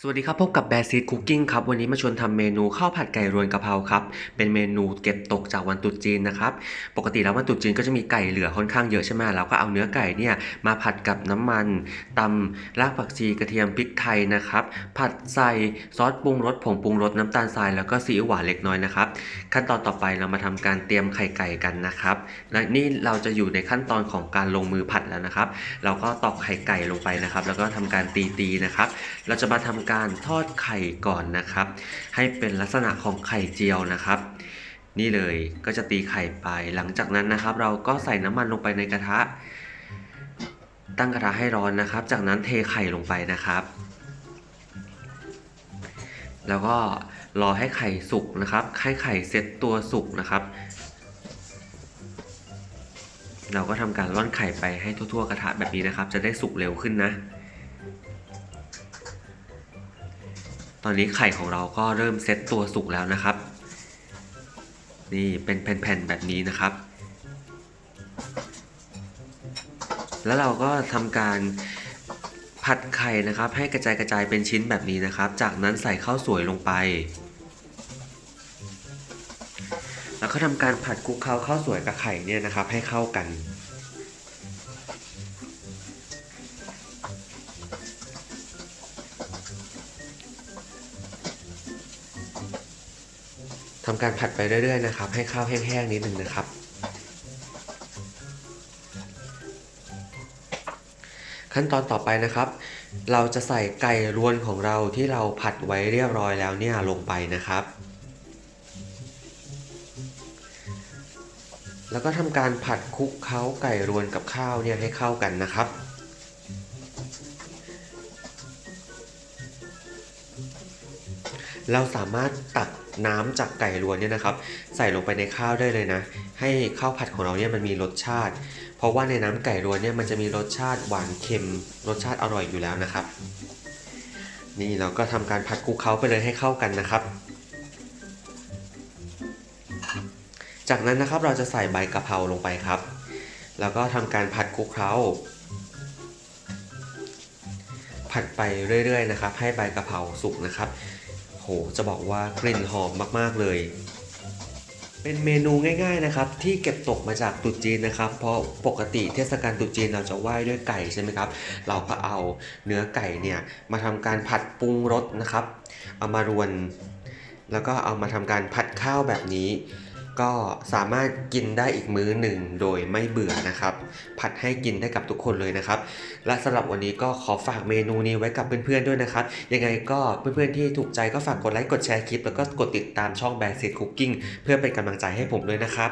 สวัสดีครับ พบกับแบซีดคุกกิ้งครับ วันนี้มาชวนทำเมนูข้าวผัดไก่รวนกะเพราครับ เป็นเมนูเก็บตกจากวันตรุษจีนนะครับ ปกติแล้ววันตรุษจีนก็จะมีไก่เหลือค่อนข้างเยอะใช่ไหมเราก็เอาเนื้อไก่เนี่ยมาผัดกับน้ำมันตำรากผักชีกระเทียมพริกไทยนะครับ ผัดใส่ซอสปรุงรสผงปรุงรสน้ำตาลทรายแล้วก็ซีอิ๊วหวานเล็กน้อยนะครับ ขั้นตอนต่อไปเรามาทำการเตรียมไข่ไก่กันนะครับ และนี่เราจะอยู่ในขั้นตอนของการลงมือผัดแล้วนะครับ เราก็ตอกไข่ไก่ลงไปนะครับ แล้วก็ทำการตีๆนะครับ เราจะมาทำการทอดไข่ก่อนนะครับ ให้เป็นลักษณะของไข่เจียวนะครับ นี่เลยก็จะตีไข่ไปหลังจากนั้นนะครับ เราก็ใส่น้ำมันลงไปในกระทะ ตั้งกระทะให้ร้อนนะครับ จากนั้นเทไข่ลงไปนะครับ แล้วก็รอให้ไข่สุกนะครับให้ไข่เซ็ตตัวสุกนะครับ เราก็ทำการร่อนไข่ไปให้ทั่วๆกระทะแบบนี้นะครับ จะได้สุกเร็วขึ้นนะ ตอนนี้ไข่ของเราก็เริ่มเซตตัวสุกแล้วนะครับ นี่เป็นแผ่นๆแบบนี้นะครับ แล้วเราก็ทำการผัดไข่นะครับ ให้กระจายกระจายเป็นชิ้นแบบนี้นะครับ จากนั้นใส่ข้าวสวยลงไป แล้วก็ทำการผัดคลุกเคล้าข้าวสวยกับไข่เนี่ยนะครับ ให้เข้ากัน ทำการผัดไปเรื่อยๆนะครับ ให้ข้าวแห้งๆนิดหนึ่งนะครับ ขั้นตอนต่อไปนะครับ เราจะใส่ไก่รวนของเราที่เราผัดไว้เรียบร้อยแล้วเนี่ยลงไปนะครับ แล้วก็ทำการผัดคลุกเคล้าไก่รวนกับข้าวเนี่ยให้เข้ากันนะครับเราสามารถตัก น้ำจากไก่รวนเนี่ยนะครับ ใส่ลงไปในข้าวได้เลยนะ ให้ข้าวผัดของเราเนี่ยมันมีรสชาติ เพราะว่าในน้ำไก่รวนเนี่ยมันจะมีรสชาติหวานเค็ม รสชาติอร่อยอยู่แล้วนะครับ นี่เราก็ทำการผัดคลุกเคล้าไปเลยให้เข้ากันนะครับ จากนั้นนะครับเราจะใส่ใบกะเพราลงไปครับ แล้วก็ทำการผัดคลุกเคล้าผัดไปเรื่อยๆนะครับ ให้ใบกะเพราสุกนะครับ หจะบอกว่ากลิ่นหอมมากๆเลย เป็นเมนูง่ายๆนะครับ ที่เก็บตกมาจากตุจีนนะครับ เพราะปกติเทศกาลตุจีนเราจะไหว้ด้วยไก่ใช่ไหมครับ เราก็เอาเนื้อไก่เนี่ยมาทำการผัดปรุงรสนะครับ เอามารวน แล้วก็เอามาทำการผัดข้าวแบบนี้ ก็สามารถกินได้อีกมื้อหนึ่งโดยไม่เบื่อนะครับ ผัดให้กินได้กับทุกคนเลยนะครับ และสำหรับวันนี้ก็ขอฝากเมนูนี้ไว้กับเพื่อนๆด้วยนะครับ ยังไงก็เพื่อนๆที่ถูกใจก็ฝากกดไลค์กดแชร์คลิป แล้วก็กดติดตามช่องแบรนด์เซตคุกกิ้งเพื่อเป็นกำลังใจให้ผมด้วยนะครับ